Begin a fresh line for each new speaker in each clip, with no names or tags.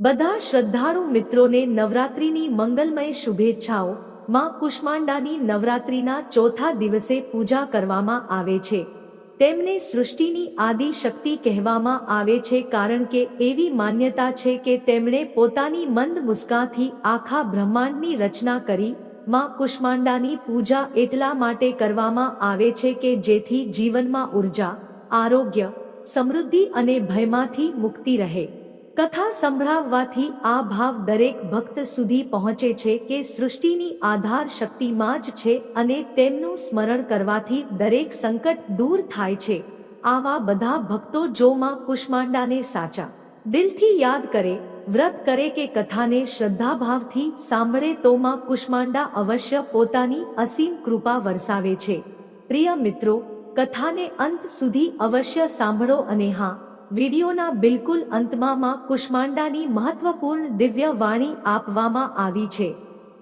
બધા શ્રદ્ધાળુ મિત્રોને નવરાત્રિની મંગલમય શુભેચ્છાઓ. માં કુષ્માંડાની નવરાત્રિના ચોથા દિવસે પૂજા કરવામાં આવે છે. તેમને સૃષ્ટિની આદિ શક્તિ કહેવામાં આવે છે કારણ કે એવી માન્યતા છે કે તેમણે પોતાની મંદ મુસ્કાથી આખા બ્રહ્માંડની રચના કરી માં કુષ્માંડાની પૂજા એટલા માટે કરવામાં આવે છે કે જેથી જીવનમાં ઊર્જા, આરોગ્ય, સમૃદ્ધિ અને ભયમાંથી મુક્તિ રહે. કથા સંભળાવવાથી આ ભાવ દરેક ભક્ત સુધી પહોંચે છે કે સૃષ્ટિની આધાર શક્તિમાં જ છે અને તેમનું સ્મરણ કરવાથી દરેક સંકટ દૂર થાય છે. આવા બધા ભક્તો જો માં કુષ્માંડાને સાચા દિલથી યાદ કરે, વ્રત કરે કે કથાને શ્રદ્ધાભાવથી સાંભળે તો માં કુષ્માંડા અવશ્ય પોતાની અસીમ કૃપા વરસાવે છે. પ્રિય મિત્રો, કથાને અંત સુધી અવશ્ય સાંભળો અને હા વિડીયોના બિલકુલ અંતમાં માં કુષ્માંડાની મહત્વપૂર્ણ દિવ્ય વાણી આપવામાં આવી છે.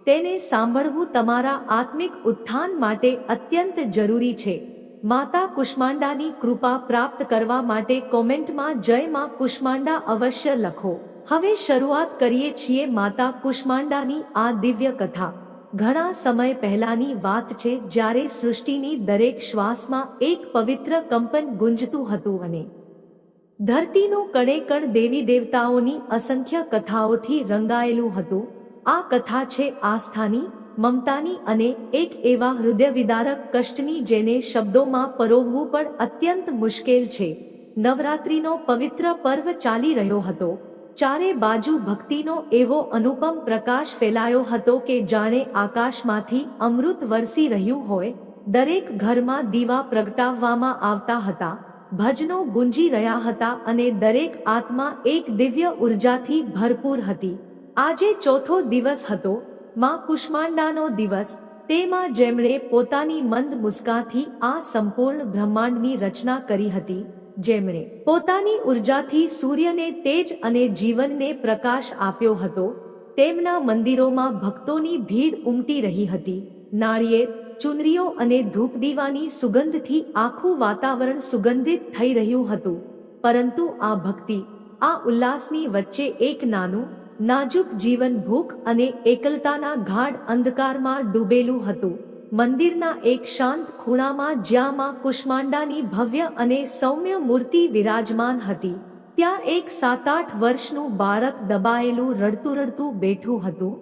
તેને સાંભળવું તમારા આત્મિક ઉત્થાન માટે અત્યંત જરૂરી છે. માતા કુષ્માંડાની કૃપા પ્રાપ્ત કરવા માટે કોમેન્ટમાં જય માં કુષ્માંડા અવશ્ય લખો. હવે શરૂઆત કરીએ છીએ માતા કુષ્માંડાની આ દિવ્ય કથા. ઘણા સમય પહેલાની વાત છે જ્યારે સૃષ્ટિની દરેક શ્વાસમાં એક પવિત્ર કંપન ગુંજતું હતું અને ધરતીનું કણેકણ દેવી દેવતાઓની અસંખ્ય કથાઓથી રંગાયેલું હતું. આ કથા છે આસ્થાની, મમતાની અને એક એવા હૃદયવિદારક કષ્ટની જેને શબ્દોમાં પરોવવું પણ અત્યંત મુશ્કેલ છે. નવરાત્રિનો પવિત્ર પર્વ ચાલી રહ્યો હતો. ચારે બાજુ ભક્તિનો એવો અનુપમ પ્રકાશ ફેલાયો હતો કે જાણે આકાશમાંથી અમૃત વરસી રહ્યું હોય. દરેક ઘરમાં દીવા પ્રગટાવવામાં આવતા હતા. ભજનો ગુંજી રહ્યા હતા અને દરેક આત્મા એક દિવ્ય ઉર્જાથી ભરપૂર હતી. આજે ચોથો દિવસ હતો, માં કુષ્માંડાનો દિવસ, તેમાં જેમણે પોતાની મંદ મુસ્કાથી આ સંપૂર્ણ બ્રહ્માંડની રચના કરી હતી, જેમણે પોતાની ઉર્જાથી સૂર્યને તેજ અને જીવનને પ્રકાશ આપ્યો હતો, તેમના મંદિરોમાં ભક્તોની ભીડ ઉમટી રહી હતી, નાળિયેર ચુનરીઓ અને ધૂપદીવાની સુગંધથી આખું વાતાવરણ સુગંધિત થઈ રહ્યું હતું. પરંતુ આ ભક્તિ, આ ઉલ્લાસની વચ્ચે એક નાનું, નાજુક જીવન ભૂખ અને એકલતાના ગાઢ અંધકારમાં ડૂબેલું હતું. મંદિરના એક શાંત ખૂણામાં જ્યાં માં કુષ્માંડાની ભવ્ય અને સૌમ્ય મૂર્તિ વિરાજમાન હતી. ત્યાં એક સાત આઠ વર્ષનું બાળક દબાયેલું રડતું રડતું બેઠું હતું.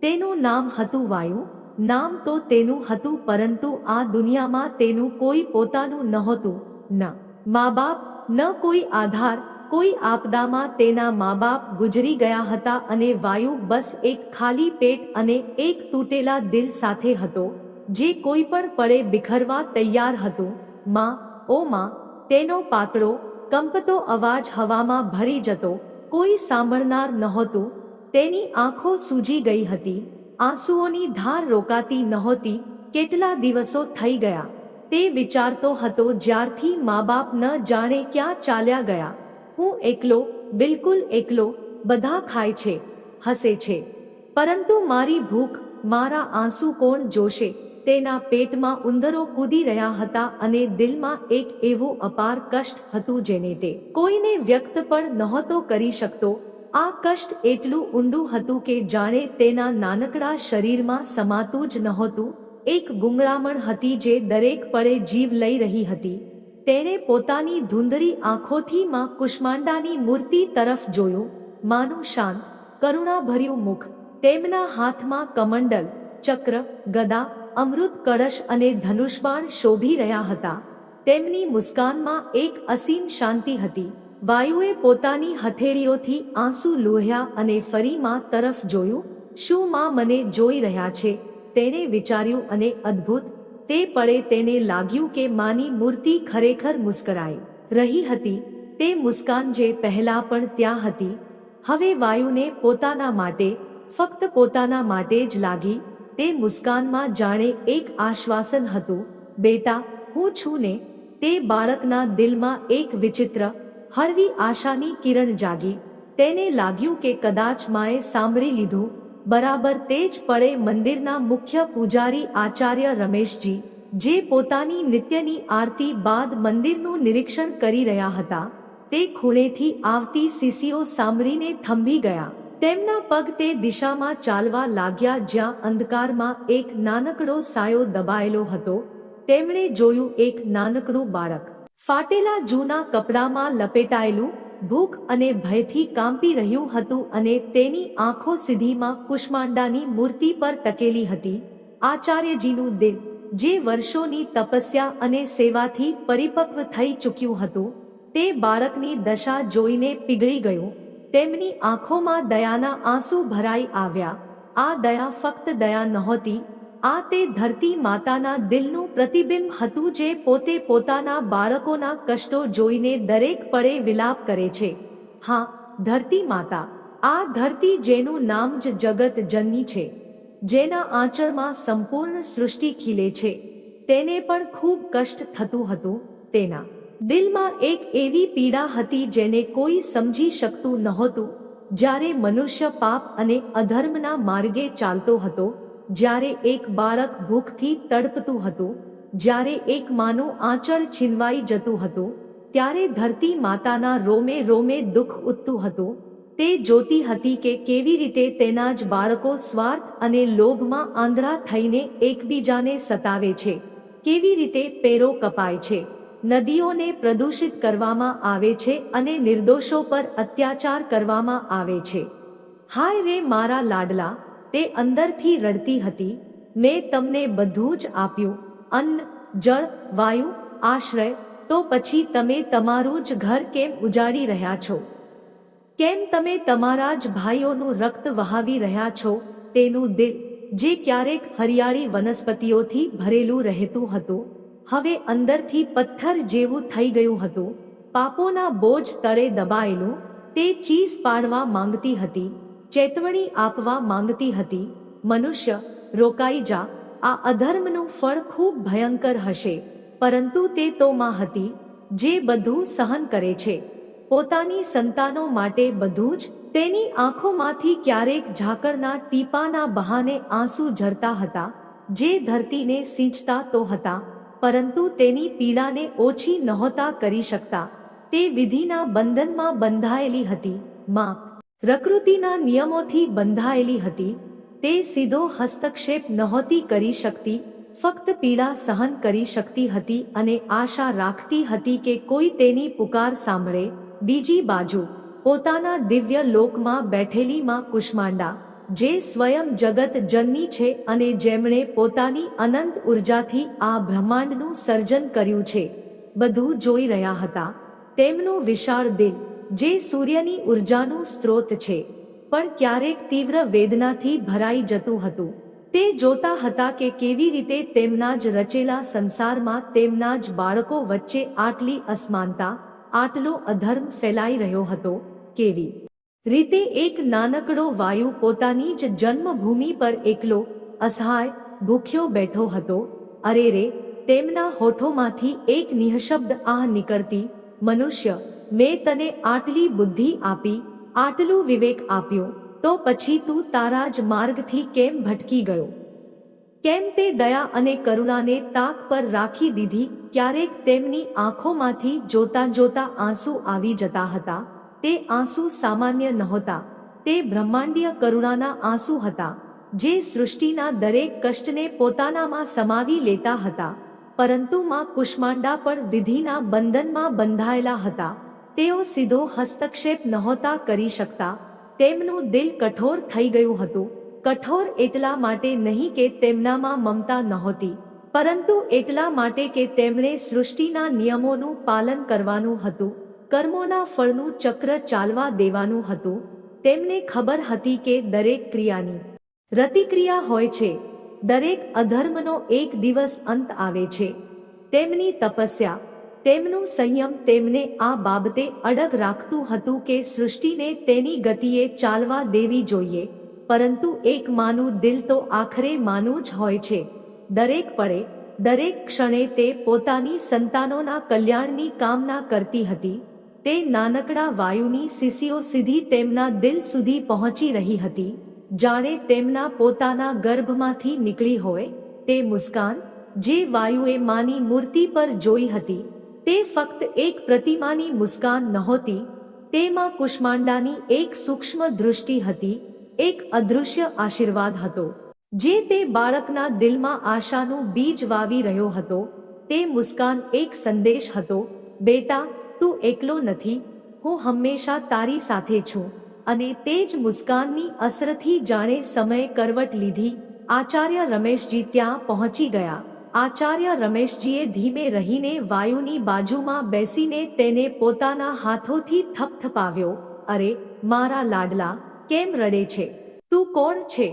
તેનું નામ હતું વાયુ. નામ તો તેનું હતું, પરંતુ આ દુનિયામાં તેનું કોઈ પોતાનું નહોતું, ન. મા બાપ ન કોઈ આધાર, કોઈ આપદામાં તેના મા બાપ ગુજરી ગયા હતા અને વાયુ બસ એક ખાલી પેટ અને એક તૂટેલા દિલ સાથે હતો, જે કોઈ પણ પડે બિખરવા તૈયાર હતું. માં, ઓ માં, તેનો પાતળો, કંપતો અવાજ હવામાં ભળી જતો, કોઈ સાંભળનાર નહોતું, તેની આંખો સૂજી ગઈ હતી. આંસુઓની ધાર રોકાતી નહોતી, કેટલા દિવસો થઈ ગયા. તે વિચારતો હતો જ્યારથી મા બાપ ન જાણે ક્યાં ચાલ્યા ગયા. હું એકલો, બિલકુલ એકલો, બધા ખાય છે, હસે છે. પરંતુ મારી ભૂખ, મારા આંસુ કોણ જોશે? તેના પેટમાં ઉંદરો કૂદી રહ્યા હતા અને દિલમાં એક એવું અપાર કષ્ટ હતું જેને તે કોઈને વ્યક્ત પણ નહોતો કરી શકતો. આ કષ્ટ એટલું ઊંડું હતું કે જાણે તેના નાનકડા શરીરમાં સમાતું જ નહોતું. એક ગુંગળામણ હતી જે દરેક પળે જીવ લઈ રહી હતી. તેણે પોતાની ધૂંધળી આંખોથી માં કુષ્માંડાની મૂર્તિ તરફ જોયું. માનું શાંત, કરુણાભર્યું મુખ, તેમના હાથમાં કમંડલ, ચક્ર, ગદા, અમૃત કળશ અને ધનુષબાણ શોભી રહ્યા હતા. તેમની મુસ્કાનમાં એક અસીમ શાંતિ હતી. વાયુએ પોતાની હથેળીઓથી આંસુ લોહ્યા અને ફરી માં તરફ જોયું, શું માં મને જોઈ રહ્યા છે? તેણે વિચાર્યું અને અદ્ભુત, તે પળે તેને લાગ્યું કે માની મૂર્તિ ખરેખર મુસ્કરાઈ રહી હતી, તે મુસ્કાન જે પહેલા પણ ત્યાં હતી. હવે વાયુને પોતાના માટે, ફક્ત પોતાના માટે જ લાગી, તે મુસ્કાનમાં જાણે એક આશ્વાસન હતું, બેટા, હું છું ને. તે બાળકના દિલમાં એક વિચિત્ર હળવી આશાની કિરણ જાગી. તેને લાગ્યું કે કદાચ માએ સાંભળી લીધું. બરાબર તે જ પળે મંદિરના મુખ્ય પૂજારી આચાર્ય રમેશજી, જે પોતાની નિત્યની આરતી બાદ મંદિરનું નિરીક્ષણ કરી રહ્યા હતા, તે ખૂણેથી આવતી સીસીઓ સાંભળીને થંભી ગયા. તેમના પગ તે દિશામાં ચાલવા લાગ્યા જ્યાં અંધકારમાં એક નાનકડો સાયો દબાયેલો હતો. તેમણે જોયું એક નાનકડું બાળક. ફાટેલા જૂના કપડામાં લપેટાયેલું, ભૂખ અને ભયથી કાંપી રહ્યું હતું અને તેની આંખો સીધીમાં કુષ્માંડાની મૂર્તિ પર ટકેલી હતી. આચાર્યજીનું દિલ, જે વર્ષોની તપસ્યા અને સેવાથી પરિપક્વ થઈ ચૂક્યું હતું, તે બાળકની દશા જોઈને પીગળી ગયું. તેમની આંખોમાં દયાના આંસુ ભરાઈ આવ્યા. આ દયા ફક્ત દયા નહોતી આ તે ધરતી માતાના દિલનું પ્રતિબિંબ હતું જે પોતે પોતાના બાળકોના કષ્ટો જોઈને દરેક પળે વિલાપ કરે છે. હા, ધરતી માતા, આ ધરતી જેનું નામ જ જગત જનની છે, જેના આંચળમાં સંપૂર્ણ સૃષ્ટિ ખીલે છે, તેને પણ ખૂબ કષ્ટ થતું હતું તેના. દિલમાં એક એવી પીડા હતી જેને કોઈ સમજી શકતું નહોતું, જ્યારે મનુષ્ય પાપ અને અધર્મના માર્ગે ચાલતો હતો જ્યારે એક બાળક ભૂખથી તડપતું હતું, જ્યારે એક માનું આંચળ છીનવાઈ જતું હતું, ત્યારે ધરતી માતાના રોમે રોમે દુઃખ ઉઠતું હતું. તે જોતી હતી કે કેવી રીતે તેના જ બાળકો સ્વાર્થ અને લોભમાં આંધળા થઈને એકબીજાને સતાવે છે, કેવી રીતે પેરો કપાય છે, નદીઓને પ્રદૂષિત કરવામાં આવે છે અને નિર્દોષો પર અત્યાચાર કરવામાં આવે છે. હાય રે મારા લાડલા તે અંદરથી રડતી હતી. મેં તમને બધું જ આપ્યું. અન્ન, જળ, વાયુ, આશ્રય, તો પછી તમે તમારું જ ઘર કેમ ઉજાડી રહ્યા છો? કેમ તમે તમારા જ ભાઈઓનું રક્ત વહાવી રહ્યા છો? તેનું દિલ, જે ક્યારેક હરિયાળી વનસ્પતિઓથી ભરેલું રહેતું હતું, હવે અંદરથી પથ્થર જેવું થઈ ગયું હતું. પાપોના બોજ તળે દબાયેલું, તે ચીસ પાડવા માંગતી હતી. ચેતવણી આપવા માંગતી હતી. મનુષ્ય, રોકાઈ જા. આ અધર્મનું ફળ ખૂબ ભયંકર હશે. પરંતુ તે તો માં હતી, જે બધું સહન કરે છે. પોતાની સંતાનો માટે બધું જ તેની આંખોમાંથી ક્યારેક ઝાકળના ટીપાના બહાને આંસુ ઝરતા હતા, જે ધરતીને સિંચતા તો હતા, પરંતુ તેની પીડાને ઓછી નહોતા કરી શકતા. તે વિધિના બંધનમાં બંધાયેલી હતી. માં પ્રકૃતિના નિયમોથી બંધાયેલી હતી. તે સીધો હસ્તક્ષેપ નહોતી કરી શકતી, ફક્ત પીડા સહન કરી શકતી હતી અને આશા રાખતી હતી કે કોઈ તેની પુકાર સાંભળે. બીજી બાજુ, પોતાના દિવ્ય લોકમાં બેઠેલી માં કુષ્માંડા, જે સ્વયં જગત જનની છે અને જેમણે પોતાની અનંત ઉર્જાથી આ બ્રહ્માંડનું સર્જન કર્યું છે. બધું જોઈ રહ્યા હતા. તેમનું વિશાળ દિલ જે સૂર્યની ઉર્જાનું સ્ત્રોત છે, પણ ક્યારેક તીવ્ર વેદનાથી ભરાઈ જતું હતું. તે જોતા હતા કે કેવી રીતે તેમના જ રચેલા સંસારમાં તેમના જ બાળકો વચ્ચે આટલી અસમાનતા, આટલો અધર્મ ફેલાઈ રહ્યો હતો, કેવી રીતે એક નાનકડો વાયુ પોતાની જ જન્મભૂમિ પર એકલો, અસહાય, ભૂખ્યો બેઠો હતો. અરે રે, તેમના હોઠોમાંથી એક નિઃશબ્દ આહ નીકળતી મનુષ્ય મેં તને આટલી બુદ્ધિ આપી, આટલું વિવેક આપ્યો, તો પછી તું તારા જ માર્ગથી કેમ ભટકી ગયો? કેમ તે દયા અને કરુણાને તાક પર રાખી દીધી, ક્યારેક તેમની આંખોમાંથી જોતા જોતા આંસુ આવી જતા હતા, તે આંસુ સામાન્ય નહોતા, તે બ્રહ્માંડીય કરુણાના આંસુ હતા, જે સૃષ્ટિના દરેક કષ્ટને પોતાનામાં સમાવી લેતા હતા, પરંતુ માં કુષ્માંડા પણ વિધિના બંધનમાં બંધાયેલા હતા. તેઓ સીધો હસ્તક્ષેપ નહોતા કરી શકતા. તેમનું દિલ કઠોર થઈ ગયું હતું. કઠોર એટલા માટે નહીં કે તેમનામાં મમતા નહોતી. પરંતુ એટલા માટે કે તેમણે સૃષ્ટિના નિયમોનું પાલન કરવાનું હતું. કર્મોના ફળનું ચક્ર ચાલવા દેવાનું હતું. તેમને ખબર હતી કે દરેક ક્રિયાની રતિક્રિયા હોય છે. દરેક અધર્મનો એક દિવસ અંત આવે છે. તેમની તપસ્યા તેમનું સંયમ તેમને આ બાબતે અડગ રાખતું હતું કે સૃષ્ટિને તેની ગતિએ ચાલવા દેવી જોઈએ, પરંતુ એક માનું દિલ તો આખરે માનું જ હોય છે. દરેક પળે, દરેક ક્ષણે તે પોતાની સંતાનોના કલ્યાણની કામના કરતી હતી. તે નાનકડા વાયુની સિસીઓ સીધી તેમના દિલ સુધી પહોંચી રહી હતી. જાણે તેમના પોતાના ગર્ભમાંથી નીકળી હોય તે મુસ્કાન, જે વાયુએ માની મૂર્તિ પર જોઈ હતી. તે ફક્ત એક પ્રતિમાની મુસ્કાન નહોતી, તેમાં કુષ્માંડાની એક સૂક્ષ્મ દૃષ્ટિ હતી, એક અદૃશ્ય આશીર્વાદ હતો. જે તે બાળકના દિલમાં આશાનું બીજ વાવી રહ્યો હતો, તે મુસ્કાન એક સંદેશ હતો, બેટા, તું એકલો નથી, હું હંમેશા તારી સાથે છું, અને તે જ મુસ્કાનની અસરથી જાણે સમયે કરવટ લીધી, આચાર્ય રમેશજી ત્યાં પહોંચી ગયા. આચાર્ય રમેશજીએ ધીમે રહીને વાયુની બાજુમાં બેસીને તેને પોતાના હાથોથી થપથપાવ્યો, અરે, મારા લાડલા, કેમ રડે છે? તું કોણ છે?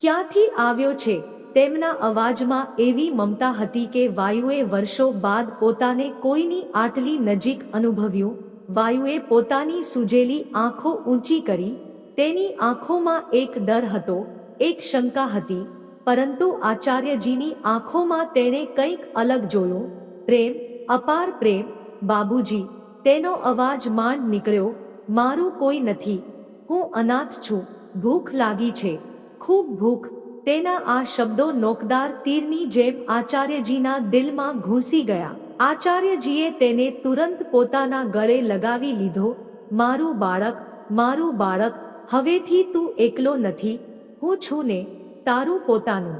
ક્યાંથી આવ્યો છે? તેમના અવાજમાં એવી મમતા હતી કે વાયુએ વર્ષો બાદ પોતાને કોઈની આટલી નજીક અનુભવ્યું. વાયુએ પોતાની સૂજેલી આંખો ઊંચી કરી, તેની આંખોમાં એક ડર હતો, એક શંકા હતી પરંતુ આચાર્યજીની આંખોમાં તેણે કંઈક અલગ જોયું. પ્રેમ, અપાર પ્રેમ, બાબુજી, તેનો અવાજ માંડ નીકળ્યો. મારું કોઈ નથી. હું અનાથ છું. ભૂખ લાગી છે. ખૂબ ભૂખ. તેના આ શબ્દો નોકદાર તીરની જેમ આચાર્યજીના દિલમાં ઘૂસી ગયા. આચાર્યજીએ તેને તુરંત પોતાના ગળે લગાવી લીધો. મારું બાળક મારું બાળક, હવેથી તું એકલો નથી. હું છું ને તારું પોતાનું.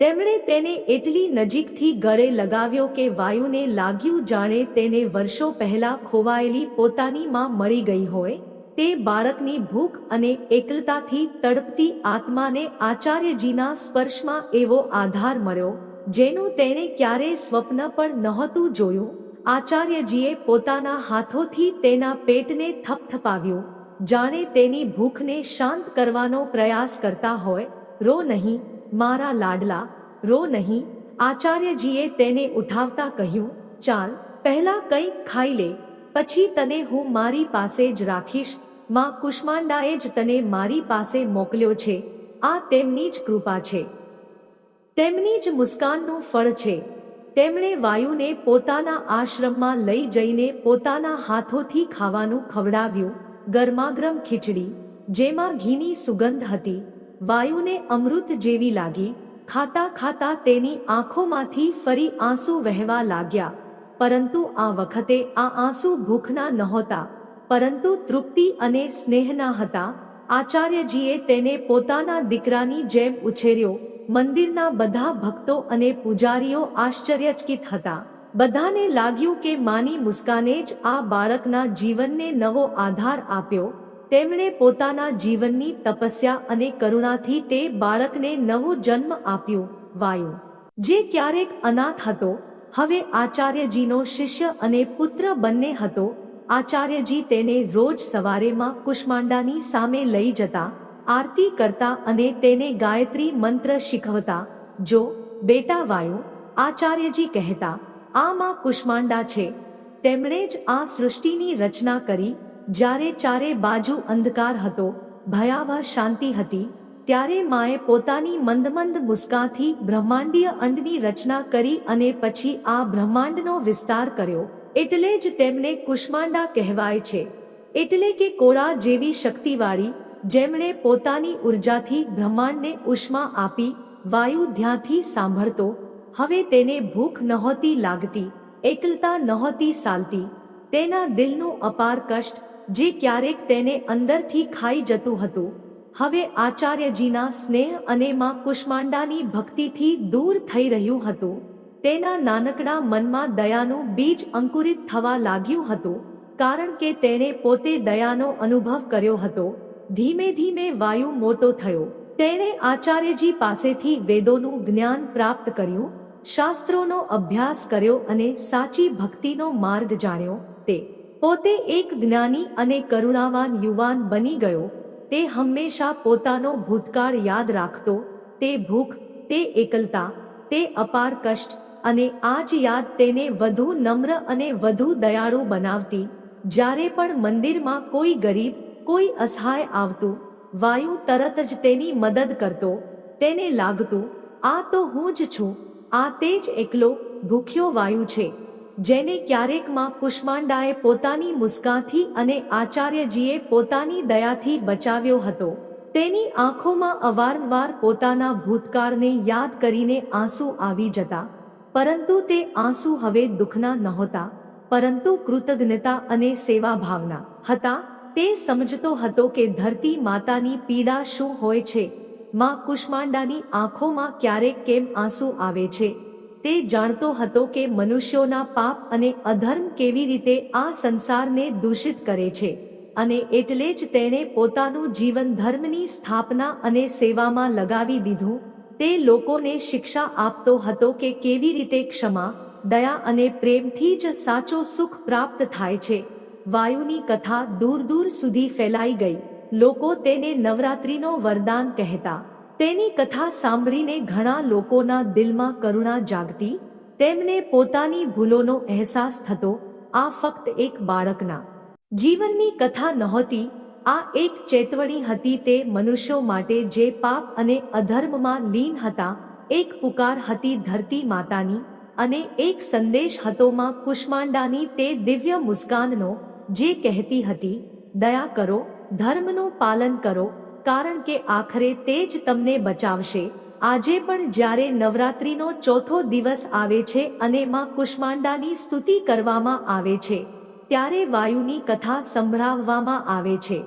તેમણે તેને એટલી નજીકથી ગળે લગાવ્યો કે વાયુને લાગ્યું જાણે તેને વર્ષો પહેલા ખોવાયેલી પોતાની માં મળી ગઈ હોય, તે બાળકની ભૂખ અને એકલતાથી તડપતી આત્માને આચાર્યજીના સ્પર્શમાં એવો આધાર મળ્યો, જેનું તેણે ક્યારેય સ્વપ્ન પણ નહોતું જોયું. આચાર્યજીએ પોતાના હાથોથી તેના પેટને થપથપાવ્યું, જાણે તેની ભૂખને શાંત કરવાનો પ્રયાસ કરતા હોય રો નહીં, મારા લાડલા, રો નહીં, આચાર્યજીએ તેને ઉઠાવતા કહ્યું, ચાલ, પહેલા કંઈક ખાઈ લે, પછી તને હું મારી પાસે જ રાખીશ, માં કુષ્માંડાએ જ તને મારી પાસે મોકલ્યો છે, આ તેમની જ કૃપા છે. તેમની જ મુસ્કાનનું ફળ છે. તેમણે વાયુને પોતાના આશ્રમમાં લઈ જઈને પોતાના હાથોથી ખાવાનું ખવડાવ્યું, ગરમાગરમ ખીચડી, જેમાં ઘીની સુગંધ હતી. વાયુને અમૃત જેવી લાગી. ખાતા ખાતા તેની આંખોમાંથી ફરી આંસુ વહેવા લાગ્યા. પરંતુ આ વખતે આ આંસુ ભૂખના નહોતા. પરંતુ તૃપ્તિ અને સ્નેહના હતા. આચાર્યજીએ તેને પોતાના દીકરાની જેમ ઉછેર્યો. મંદિરના બધા ભક્તો અને પૂજારીઓ આશ્ચર્યચકિત હતા. બધાને લાગ્યું કે માની મુસ્કાને જ આ બાળકના જીવનને નવો આધાર આપ્યો. તેમણે પોતાના જીવનની તપસ્યા અને કરુણાથી તે બાળકને નવો જન્મ આપ્યો, વાયુ. જે ક્યારેક અનાથ હતો, હવે આચાર્યજીનો શિષ્ય અને પુત્ર બંને હતો, આચાર્યજી તેને રોજ સવારેમાં કુષ્માંડાની સામે લઈ જતા, આરતી કરતા અને તેને ગાયત્રી મંત્ર શીખવતા, જો, બેટા વાયુ, આચાર્યજી કહેતા, આમાં કુષ્માંડા છે. તેમણે જ આ સૃષ્ટિની રચના કરી જ્યારે ચારે બાજુ અંધકાર હતો, ભયાવહ શાંતિ હતી, ત્યારે માએ પોતાની મંદમંદ મુસ્કાથી બ્રહ્માંડીય અંડની રચના કરી અને પછી આ બ્રહ્માંડનો વિસ્તાર કર્યો. એટલે જ તેમને કુષ્માંડા કહેવાય છે. એટલે કે કોળા જેવી શક્તિવાળી, જેમણે પોતાની ઉર્જાથી બ્રહ્માંડને ઉષ્મા આપી, વાયુ ધ્યાથી સાંભળતો, હવે તેને ભૂખ નહોતી લાગતી, એકલતા નહોતી સાલતી તેના દિલનું અપાર કષ્ટ જે ક્યારેક તેને અંદરથી ખાઈ જતું હતું. હવે આચાર્યજીના સ્નેહ અને માં કુષ્માંડાની ભક્તિથી દૂર થઈ રહ્યું હતું. તેના નાનકડા મનમાં દયાનું બીજ અંકુરિત થવા લાગ્યું હતું, કારણ કે તેણે પોતે દયાનો અનુભવ કર્યો હતો. ધીમે ધીમે વાયુ મોટો થયો. તેણે આચાર્યજી પાસેથી વેદોનું જ્ઞાન પ્રાપ્ત કર્યું, શાસ્ત્રોનો અભ્યાસ કર્યો અને સાચી ભક્તિનો માર્ગ જાણ્યો, તે પોતે એક જ્ઞાની અને કરુણાવાન યુવાન બની ગયો, તે હંમેશા પોતાનો ભૂતકાળ યાદ રાખતો, તે ભૂખ, તે એકલતા, તે અપાર કષ્ટ અને આ જ યાદ તેને વધુ નમ્ર અને વધુ દયાળુ બનાવતી, જ્યારે પણ મંદિરમાં કોઈ ગરીબ, કોઈ અસહાય આવતું, વાયુ તરત જ તેની મદદ કરતો, તેને લાગતું, આ તો હું જ છું, આ તે જ એકલો ભૂખ્યો વાયુ છે જેને ક્યારેકમાં કુષ્માંડાએ પોતાની મુસ્કાથી અને આચાર્યજીએ પોતાની દયાથી બચાવ્યો હતો. તેની આંખોમાં અવારનવાર પોતાના ભૂતકાળને યાદ કરીને આંસુ આવી જતા. પરંતુ તે આંસુ હવે દુઃખના નહોતા. પરંતુ કૃતજ્ઞતા અને સેવા ભાવના હતા. તે સમજતો હતો કે ધરતી માતાની પીડા શું હોય છે? માં કુષ્માંડાની આંખોમાં ક્યારેક કેમ આંસુ આવે છે? તે જાણતો હતો કે મનુષ્યોના પાપ અને અધર્મ કેવી રીતે આ સંસારને દૂષિત કરે છે, અને એટલે જ તેણે પોતાનું જીવન ધર્મની સ્થાપના અને સેવામાં લગાવી દીધું. તે લોકોને શિક્ષા આપતો હતો કે કેવી રીતે ક્ષમા, દયા અને પ્રેમથી જ સાચો સુખ પ્રાપ્ત થાય છે. વાયુની કથા દૂર દૂર સુધી ફેલાઈ ગઈ. લોકો તેને નવરાત્રિનો વરદાન કહેતા તેની કથા સાંભળીને ઘણા લોકોના દિલમાં કરુણા જાગતી, તેમને પોતાની ભૂલોનો અહેસાસ થતો, આ ફક્ત એક બાળકના જીવનની કથા નહોતી, આ એક ચેતવણી હતી તે મનુષ્યો માટે જે પાપ અને અધર્મમાં લીન હતા, એક પુકાર હતી ધરતી માતાની, અને એક સંદેશ હતો માં કુષ્માંડાની તે દિવ્ય મુસ્કાનનો, જે કહેતી હતી, દયા કરો, ધર્મનું પાલન કરો કારણ કે આખરે તે જ તમને બચાવશે. આજે પણ જ્યારે નવરાત્રિનો ચોથો દિવસ આવે છે અને માં કુષ્માંડાની સ્તુતિ કરવામાં આવે છે, ત્યારે વાયુની કથા સંભળાવવામાં આવે છે.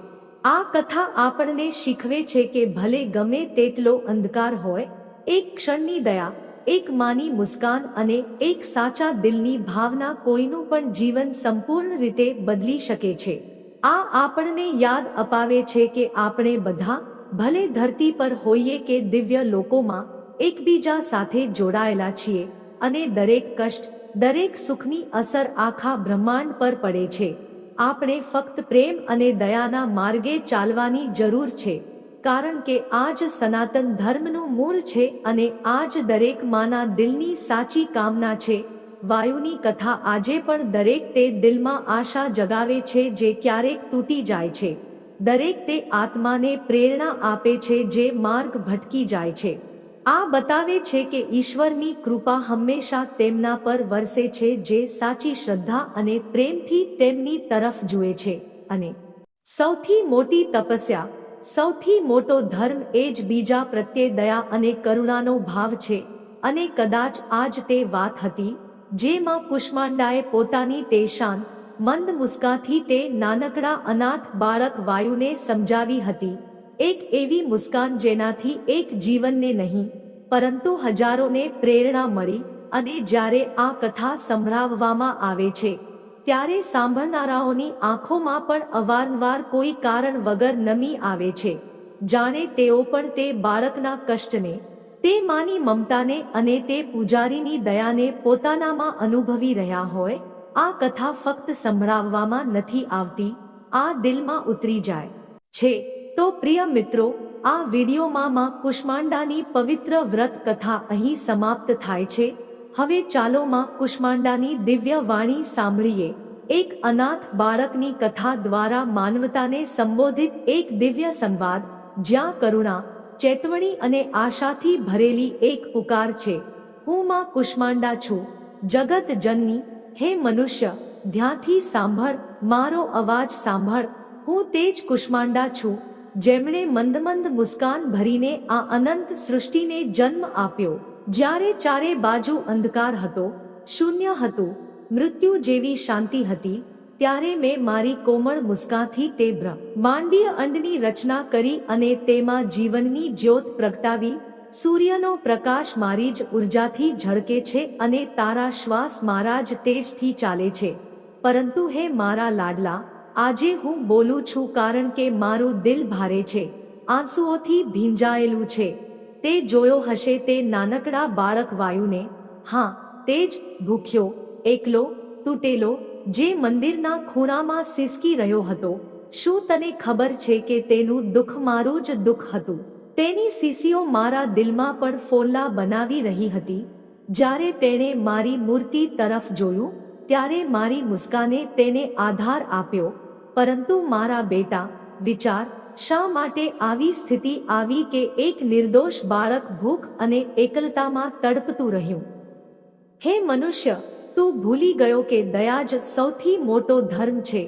આ કથા આપણને શીખવે છે કે ભલે ગમે તેટલો અંધકાર હોય, એક ક્ષણની દયા, એક માની મુસ્કાન અને એક સાચા દિલની ભાવના કોઈનું પણ જીવન સંપૂર્ણ રીતે બદલી શકે છે. આ આપણને યાદ અપાવે છે કે આપણે બધા ભલે ધરતી પર હોઈએ કે દિવ્ય લોકોમાં એકબીજા સાથે જોડાયેલા છીએ અને દરેક કષ્ટ, દરેક સુખની અસર આખા બ્રહ્માંડ પર પડે છે. આપણે ફક્ત પ્રેમ અને દયાના માર્ગે ચાલવાની જરૂર છે, કારણ કે આ જ સનાતન ધર્મનું મૂળ છે અને આ જ દરેક માના દિલની સાચી કામના છે વાયુની કથા આજે પણ દરેક તે દિલમાં આશા જગાવે છે જે ક્યારેક તૂટી જાય છે. દરેક તે આત્માને પ્રેરણા આપે છે જે માર્ગ ભટકી જાય છે. આ બતાવે છે કે ઈશ્વરની કૃપા હંમેશા તેમના પર વરસે છે જે સાચી શ્રદ્ધા અને પ્રેમથી તેમની તરફ જુએ છે. અને સૌથી મોટી તપસ્યા, સૌથી મોટો ધર્મ એ જ બીજા પ્રત્યે દયા અને કરુણાનો ભાવ છે. અને કદાચ આજ તે વાત હતી જેમાં કુષ્માંડાએ પોતાની તે શાંત મંદ મુસ્કાથી તે નાનકડા અનાથ બાળક વાયુને સમજાવી હતી. એક એવી મુસ્કાન જેનાથી એક જીવનને નહીં, પરંતુ હજારોને પ્રેરણા મળી અને જ્યારે આ કથા સંભળાવવામાં આવે છે, ત્યારે સાંભળનારાઓની આંખોમાં પણ અવારનવાર કોઈ કારણ વગર નમી આવે છે. જાણે તેઓ પણ તે બાળકના કષ્ટને તે માની મમતાને અને તે પૂજારીની દયાને પોતાનામાં અનુભવી રહ્યા હોય, આ કથા ફક્ત સંભળાવવામાં નથી આવતી, આ દિલમાં ઉતરી જાય. છે, તો પ્રિય મિત્રો, આ વિડીયોમાં માં કુષ્માંડાની પવિત્ર વ્રત કથા અહીં સમાપ્ત થાય છે. હવે ચાલો માં કુષ્માંડાની દિવ્ય વાણી સાંભળીએ. એક અનાથ બાળકની કથા દ્વારા માનવતાને સંબોધિત એક દિવ્ય સંવાદ, જ્યાં કરુણા ચેતવણી અને આશાથી ભરેલી એક પુકાર છે. હું માં કુષ્માંડા છું. જગત જનની, હે મનુષ્ય ધ્યાથી સાંભળ, મારો અવાજ સાંભળ. હું તે જ કુષ્માંડા છું, જેમણે મંદ મંદ મુસ્કાન ભરીને આ અનંત સૃષ્ટિને જન્મ આપ્યો. જ્યારે ચારે બાજુ અંધકાર હતો, શૂન્ય હતું, મૃત્યુ જેવી શાંતિ હતી ત્યારે મેં મારી કોમળ મુસ્કાથી તે બ્રહ્માંડીય અંડની રચના કરી અને તેમાં જીવનની જ્યોત પ્રગટાવી. સૂર્યનો પ્રકાશ મારી જ ઉર્જાથી ઝળકે છે અને તારા શ્વાસ મારા જ તેજથી ચાલે છે. પરંતુ હે મારા લાડલા, આજે હું બોલું છું કારણ કે મારું દિલ ભારે છે. આંસુઓથી ભીંજાયેલું છે. તે જોયો હશે તે નાનકડા બાળક વાયુને. હા, તે જ ભૂખ્યો, એકલો, તૂટેલો જે મંદિરના ખૂણામાં સિસકી રહ્યો હતો, શું તને ખબર છે કે તેનું દુઃખ મારું જ દુઃખ હતું? તેની સીસીઓ મારા દિલમાં પણ ફોલ્લા બનાવી રહી હતી. જ્યારે તેણે મારી મૂર્તિ તરફ જોયું, ત્યારે મારી મુસ્કાને તેને આધાર આપ્યો. પરંતુ મારા બેટા, વિચાર, શા માટે આવી સ્થિતિ આવી કે એક નિર્દોષ બાળક ભૂખ અને એકલતામાં તડપતું રહ્યું? હે મનુષ્ય તું ભૂલી ગયો કે દયા જ સૌથી મોટો ધર્મ છે.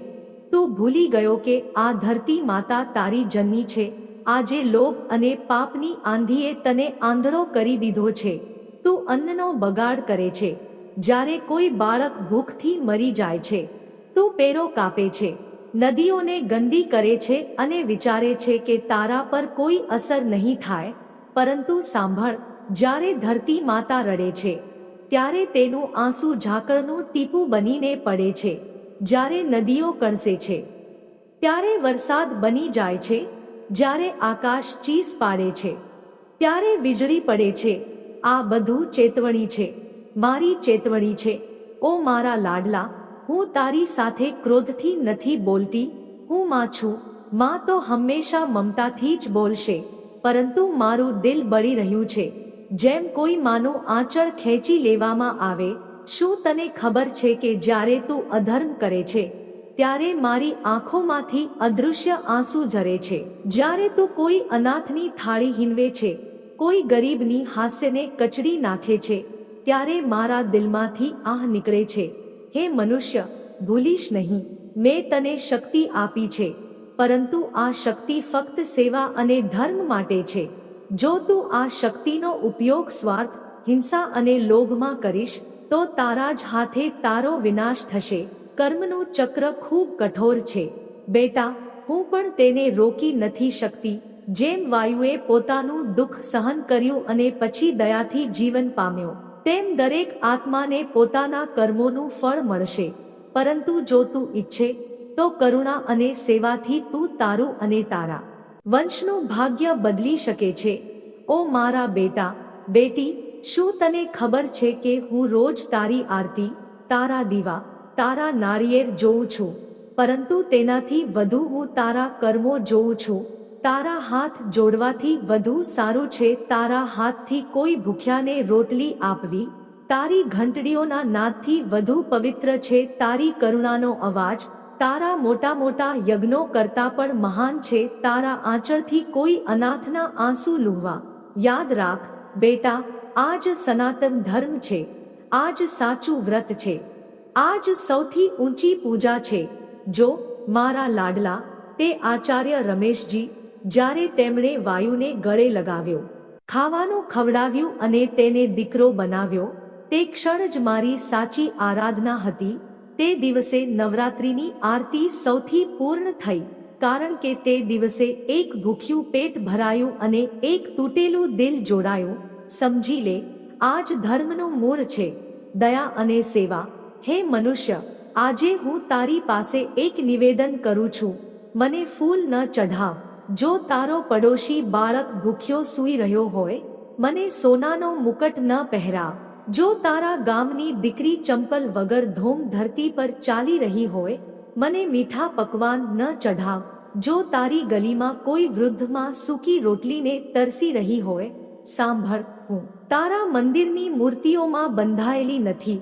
તું ભૂલી ગયો કે આ ધરતી માતા તારી જન્મી છે. આજે લોભ અને પાપની આંધીએ તને આંધળો કરી દીધો છે. તું અન્નનો બગાડ કરે છે. જ્યારે કોઈ બાળક ભૂખથી મરી જાય છે, તું પેરો કાપે છે. નદીઓને ગંદી કરે છે અને વિચારે છે કે તારા પર કોઈ અસર નહીં થાય. પરંતુ સાંભળ, જ્યારે ધરતી માતા રડે છે ત્યારે તેનું આંસુ ઝાકળનું ટીપું બનીને પડે છે, જ્યારે નદીઓ કણસે છે. ત્યારે વરસાદ બની જાય છે, જ્યારે આકાશ ચીસ પાડે છે. ત્યારે વીજળી પડે છે, આ બધું ચેતવણી છે. મારી ચેતવણી છે. ઓ મારા લાડલા, હું તારી સાથે ક્રોધથી નથી બોલતી, હું માં છું, માં તો હંમેશા મમતાથી જ બોલશે, પરંતુ મારું દિલ બળી રહ્યું છે. જેમ કોઈ માનું આંચળ ખેંચી લેવામાં આવે, શું તને ખબર છે કે જ્યારે તું અધર્મ કરે છે, ત્યારે મારી આંખોમાંથી અદૃશ્ય આંસુ ઝરે છે? જ્યારે તું કોઈ અનાથની થાળી હિનવે છે, કોઈ ગરીબની હાસ્યને કચડી નાખે છે, ત્યારે મારા દિલમાંથી આહ નીકળે છે, હે મનુષ્ય, ભૂલીશ નહીં, મેં તને શક્તિ આપી છે, પરંતુ આ શક્તિ ફક્ત સેવા અને ધર્મ માટે છે. જો તું આ શક્તિનો ઉપયોગ સ્વાર્થ, હિંસા અને લોભમાં કરીશ, તો તારા જ હાથે તારો વિનાશ થશે. કર્મનું ચક્ર ખૂબ કઠોર છે. બેટા, હું પણ તેને રોકી નથી શકતી. જેમ વાયુએ પોતાનું દુઃખ સહન કર્યું અને પછી દયાથી જીવન પામ્યો, તેમ દરેક આત્માને પોતાના કર્મોનું ફળ મળશે. પરંતુ જો તું ઈચ્છે, તો કરુણા અને સેવાથી તું તારું અને તારા. વંશનું ભાગ્ય બદલી શકે છે. ઓ મારા બેટા, બેટી, શું તને ખબર છે કે હું રોજ તારી આરતી, તારા દીવા, તારા નાળિયેર જોઉં છું? પરંતુ તેનાથી વધુ હું તારા કર્મો જોઉં છું. તારા હાથ જોડવાથી વધુ સારું છે. તારા હાથથી કોઈ ભૂખ્યાને રોટલી આપવી? તારી ઘંટડીઓના નાદથી વધુ પવિત્ર છે. તારી કરુણાનો અવાજ તારા મોટા મોટા યજ્ઞો કરતા પણ મહાન છે, તારા આંચળથી કોઈ અનાથના આંસુ લુહવા યાદ રાખ, બેટા આ જ સનાતન ધર્મ છે આ જ સાચું વ્રત છે આ જ સૌથી ઊંચી પૂજા છે. જો, મારા લાડલા, તે આચાર્ય રમેશજી, જ્યારે તેમણે વાયુને ગળે લગાવ્યો, ખાવાનું ખવડાવ્યું અને તેને દીકરો બનાવ્યો, તે ક્ષણ જ મારી સાચી આરાધના હતી તે દિવસે નવરાત્રિની આરતી સૌથી પૂર્ણ થઈ, કારણ કે તે દિવસે એક ભૂખ્યું પેટ ભરાયું અને એક તૂટેલું દિલ જોડાયું. સમજી લે આ જ ધર્મનું મૂળ છે. દયા અને સેવા. હે મનુષ્ય, આજે હું તારી પાસે એક નિવેદન કરું છું. મને ફૂલ ન ચઢાવ. જો તારો પડોશી બાળક ભૂખ્યો સૂઈ રહ્યો હોય, મને સોનાનો મુકટ ન પહેરાવ. જો તારા ગામની દીકરી ચંપલ વગર ધોમ ધરતી પર ચાલી રહી હોય, મને મીઠા પકવાન ન ચઢાવ. જો તારી ગલીમાં કોઈ વૃદ્ધમાં સૂકી રોટલીને તરસી રહી હોય, સાંભળ હું. તારા મંદિરની મૂર્તિઓમાં બંધાયેલી નથી.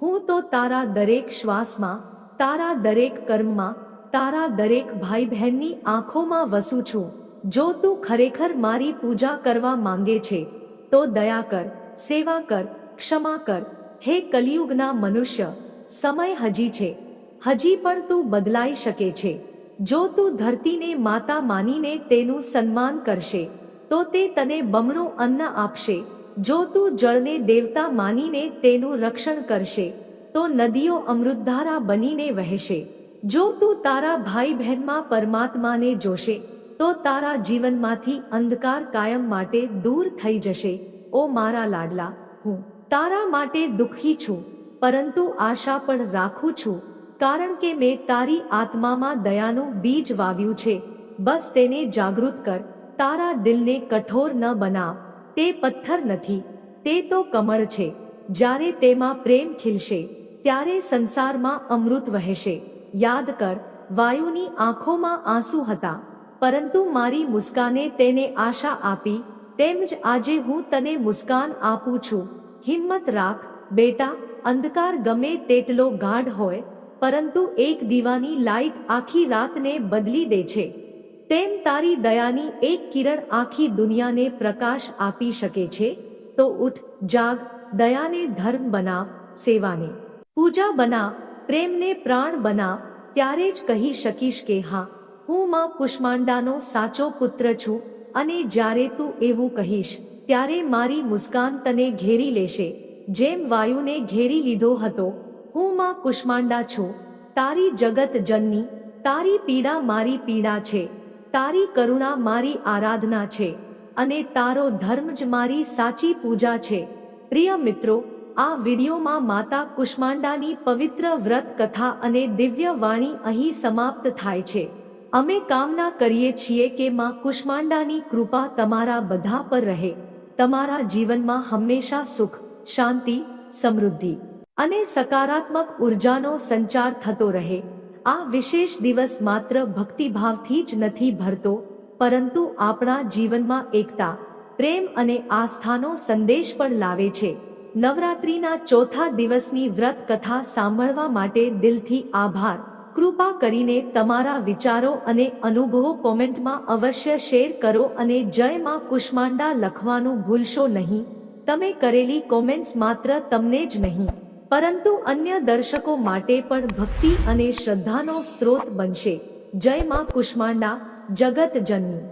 હું તો તારા દરેક શ્વાસમાં, તારા દરેક કર્મમાં, તારા દરેક ભાઈ બહેનની આંખોમાં વસું છું. જો તું ખરેખર મારી પૂજા કરવા માંગે છે, તો દયા કર, સેવા કર ક્ષમા કર. હે કલિયુગના મનુષ્ય, સમય હજી છે. હજી પણ તું બદલાઈ શકે છે. જો તું ધરતીને માતા માનીને તેનું સન્માન કરશે, તો તે તને બમણું અન્ન આપશે. જો તું જળને દેવતા માનીને તેનું રક્ષણ કરશે, તો નદીઓ અમૃતધારા બનીને વહેશે. જો તું તારા ભાઈ બહેનમાં પરમાત્માને જોશે, તો તારા જીવનમાંથી અંધકાર કાયમ માટે દૂર થઈ જશે. ઓ મારા લાડલા, હું તારા માટે દુઃખી છું, પરંતુ આશા પણ રાખું છું, કારણ કે મેં તારી આત્મામાં દયાનું બીજ વાવ્યું છે. બસ તેને જાગૃત કર, તારા દિલને કઠોર ન બનાવ, તે પથ્થર નથી, તે તો કમળ છે. જ્યારે તેમાં પ્રેમ ખીલશે, ત્યારે સંસારમાં અમૃત વહેશે. યાદ કર, વાયુની આંખોમાં આંસુ હતા, પરંતુ મારી મુસ્કાને તેને આશા આપી, તેમ જ આજે હું તને મુસ્કાન આપું છું. હિંમત રાખ, બેટા, અંધકાર ગમે તેટલો ગાઢ હોય, પરંતુ એક દીવાની લાઈટ આખી રાતને બદલી દે છે. તેમ તારી દયાની એક કિરણ આખી દુનિયાને પ્રકાશ આપી શકે છે, તો ઉઠ, જાગ, દયાને ધર્મ બનાવ, સેવાને. પૂજા બનાવ, પ્રેમને પ્રાણ બનાવ, ત્યારે જ કહી શકીશ કે હા, હું માં કુષ્માંડાનો સાચો પુત્ર છું, અને જ્યારે તું એવું કહીશ ત્યારે મારી મુસ્કાન તને ઘેરી લેશે. જેમ વાયુને ઘેરી લીધો હતો, હું માં કુષ્માંડા છું. તારી જગત જનની, તારી પીડા મારી પીડા છે. તારી કરુણા મારી આરાધના છે. અને તારો ધર્મ જ મારી સાચી પૂજા છે. પ્રિય મિત્રો, આ વિડીયોમાં માતા કુષ્માંડાની પવિત્ર વ્રત કથા અને દિવ્ય વાણી અહીં સમાપ્ત થાય છે. અમે કામના કરીએ છીએ કે માં કુષ્માંડાની કૃપા તમારા બધા પર રહે. તમારા જીવનમાં હંમેશા સુખ, શાંતિ, સમૃદ્ધિ અને સકારાત્મક ઉર્જાનો સંચાર થતો રહે. આ વિશેષ દિવસ માત્ર ભક્તિભાવથી જ નથી ભરતો, પરંતુ આપણા જીવનમાં એકતા, પ્રેમ અને આસ્થાનો સંદેશ પણ લાવે છે. નવરાત્રિના ચોથા દિવસની વ્રત કથા સાંભળવા માટે દિલથી આભાર. કૃપા કરીને તમારા વિચારો અને અનુભવો કોમેન્ટમાં અવશ્ય શેર કરો અને જયમાં કુષ્માંડા લખવાનું ભૂલશો નહીં. તમે કરેલી કોમેન્ટ્સ માત્ર તમને જ નહીં, પરંતુ અન્ય દર્શકો માટે પણ ભક્તિ અને શ્રદ્ધાનો સ્ત્રોત બનશે. જયમાં કુષ્માંડા જગત જનની